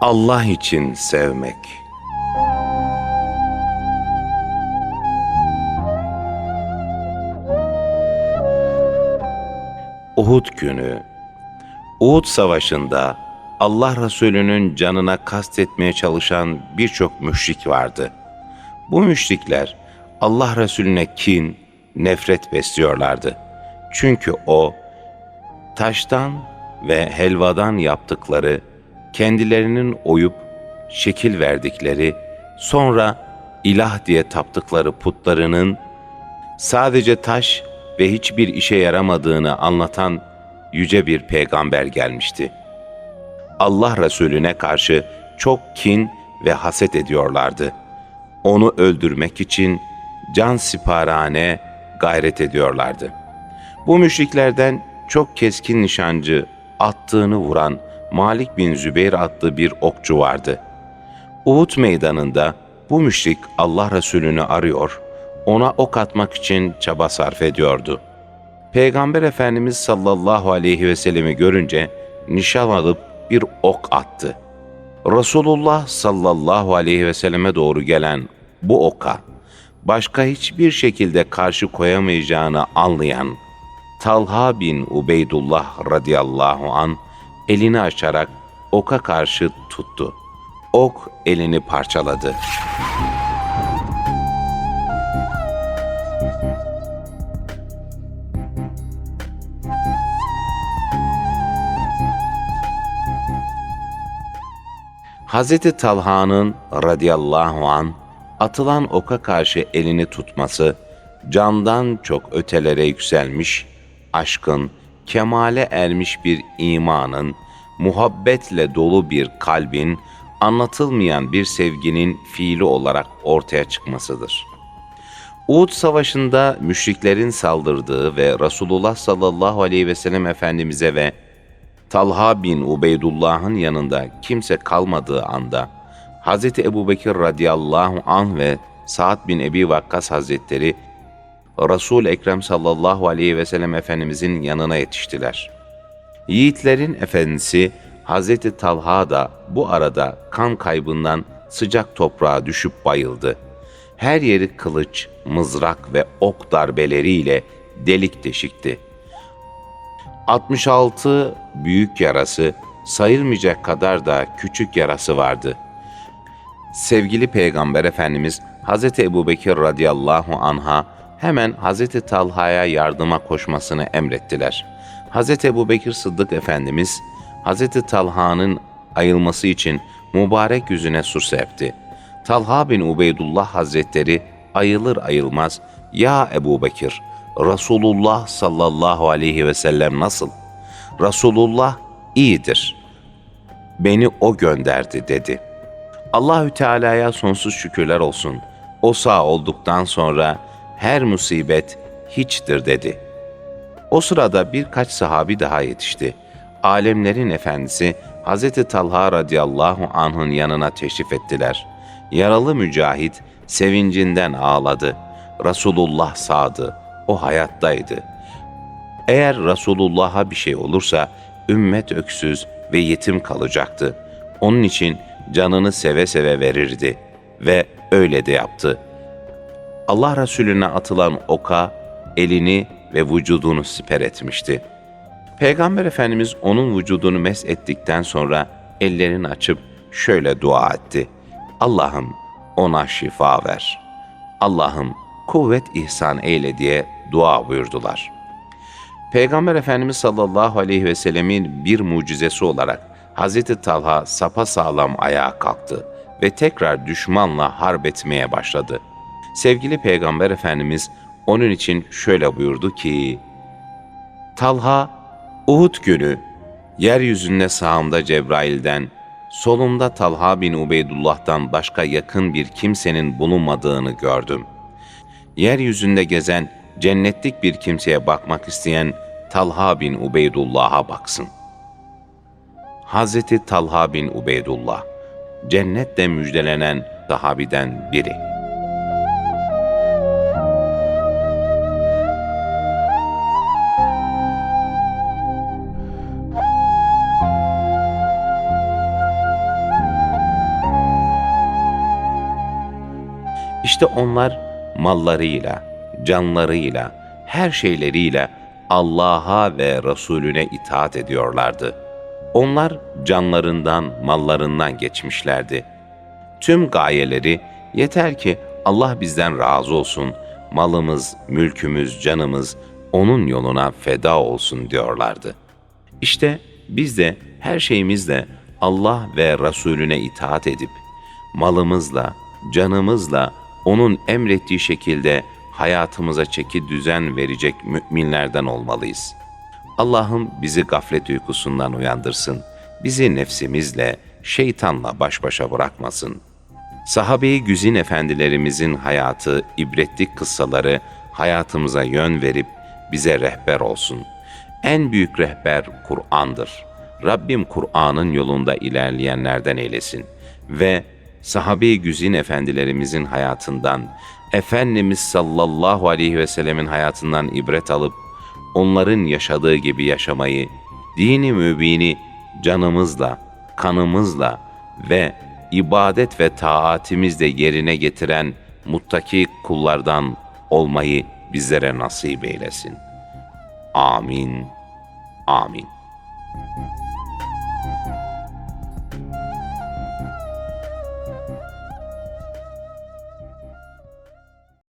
Allah için sevmek. Uhud günü Uhud savaşında Allah Resulü'nün canına kastetmeye çalışan birçok müşrik vardı. Bu müşrikler Allah Resulüne kin, nefret besliyorlardı. Çünkü o taştan ve helvadan yaptıkları, kendilerinin oyup şekil verdikleri, sonra ilah diye taptıkları putlarının sadece taş ve hiçbir işe yaramadığını anlatan yüce bir peygamber gelmişti. Allah Resulüne karşı çok kin ve haset ediyorlardı. Onu öldürmek için can siparane gayret ediyorlardı. Bu müşriklerden çok keskin nişancı attığını vuran Malik bin Zübeyir adlı bir okçu vardı. Uhud meydanında bu müşrik Allah Resulü'nü arıyor, ona ok atmak için çaba sarf ediyordu. Peygamber Efendimiz sallallahu aleyhi ve sellemi görünce nişan alıp bir ok attı. Resulullah sallallahu aleyhi ve selleme doğru gelen bu oka başka hiçbir şekilde karşı koyamayacağını anlayan Talha bin Ubeydullah radıyallahu an elini açarak oka karşı tuttu. Ok elini parçaladı. Hazreti Talha'nın radıyallahu an atılan oka karşı elini tutması candan çok ötelere yükselmiş, aşkın, kemale ermiş bir imanın, muhabbetle dolu bir kalbin, anlatılmayan bir sevginin fiili olarak ortaya çıkmasıdır. Uhud Savaşı'nda müşriklerin saldırdığı ve Resulullah sallallahu aleyhi ve sellem Efendimiz'e ve Talha bin Ubeydullah'ın yanında kimse kalmadığı anda Hz. Ebu Bekir radıyallahu anh ve Sa'd bin Ebi Vakkas Hazretleri resul Ekrem sallallahu aleyhi ve sellem Efendimizin yanına yetiştiler. Yiğitlerin efendisi Hz. Talha da bu arada kan kaybından sıcak toprağa düşüp bayıldı. Her yeri kılıç, mızrak ve ok darbeleriyle delik deşikti.'' 66 büyük yarası, sayılmayacak kadar da küçük yarası vardı. Sevgili Peygamber Efendimiz Hz. Ebu Bekir radıyallahu anha hemen Hz. Talha'ya yardıma koşmasını emrettiler. Hz. Ebu Bekir Sıddık Efendimiz Hz. Talha'nın ayılması için mübarek yüzüne su serpti. Talha bin Ubeydullah Hazretleri ayılır ayılmaz ''Ya Ebu Bekir, Resulullah sallallahu aleyhi ve sellem nasıl? Resulullah iyidir. Beni o gönderdi dedi. Allahü Teala'ya sonsuz şükürler olsun. O sağ olduktan sonra her musibet hiçtir dedi. O sırada birkaç sahabi daha yetişti. Alemlerin efendisi Hz. Talha radıyallahu anh'ın yanına teşrif ettiler. Yaralı mücahit sevincinden ağladı. Resulullah sağdı o hayattaydı. Eğer Resulullah'a bir şey olursa ümmet öksüz ve yetim kalacaktı. Onun için canını seve seve verirdi ve öyle de yaptı. Allah Resulüne atılan oka elini ve vücudunu siper etmişti. Peygamber Efendimiz onun vücudunu mes ettikten sonra ellerini açıp şöyle dua etti. Allah'ım ona şifa ver. Allah'ım kuvvet ihsan eyle diye dua buyurdular. Peygamber Efendimiz sallallahu aleyhi ve sellemin bir mucizesi olarak Hz. Talha sapa sağlam ayağa kalktı ve tekrar düşmanla harp etmeye başladı. Sevgili Peygamber Efendimiz onun için şöyle buyurdu ki, Talha, Uhud günü yeryüzünde sağımda Cebrail'den, solumda Talha bin Ubeydullah'tan başka yakın bir kimsenin bulunmadığını gördüm. Yeryüzünde gezen cennetlik bir kimseye bakmak isteyen Talha bin Ubeydullah'a baksın. Hazreti Talha bin Ubeydullah, cennetle müjdelenen sahabiden biri.'' İşte onlar mallarıyla, canlarıyla, her şeyleriyle Allah'a ve Resulüne itaat ediyorlardı. Onlar canlarından, mallarından geçmişlerdi. Tüm gayeleri yeter ki Allah bizden razı olsun, malımız, mülkümüz, canımız onun yoluna feda olsun diyorlardı. İşte biz de her şeyimizle Allah ve Resulüne itaat edip malımızla, canımızla onun emrettiği şekilde hayatımıza çeki düzen verecek müminlerden olmalıyız. Allah'ım bizi gaflet uykusundan uyandırsın. Bizi nefsimizle, şeytanla baş başa bırakmasın. Sahabe-i güzin efendilerimizin hayatı, ibretlik kıssaları hayatımıza yön verip bize rehber olsun. En büyük rehber Kur'an'dır. Rabbim Kur'an'ın yolunda ilerleyenlerden eylesin ve sahabe-i güzin efendilerimizin hayatından, Efendimiz sallallahu aleyhi ve sellemin hayatından ibret alıp, onların yaşadığı gibi yaşamayı, dini mübini canımızla, kanımızla ve ibadet ve taatimizle yerine getiren muttaki kullardan olmayı bizlere nasip eylesin. Amin. Amin.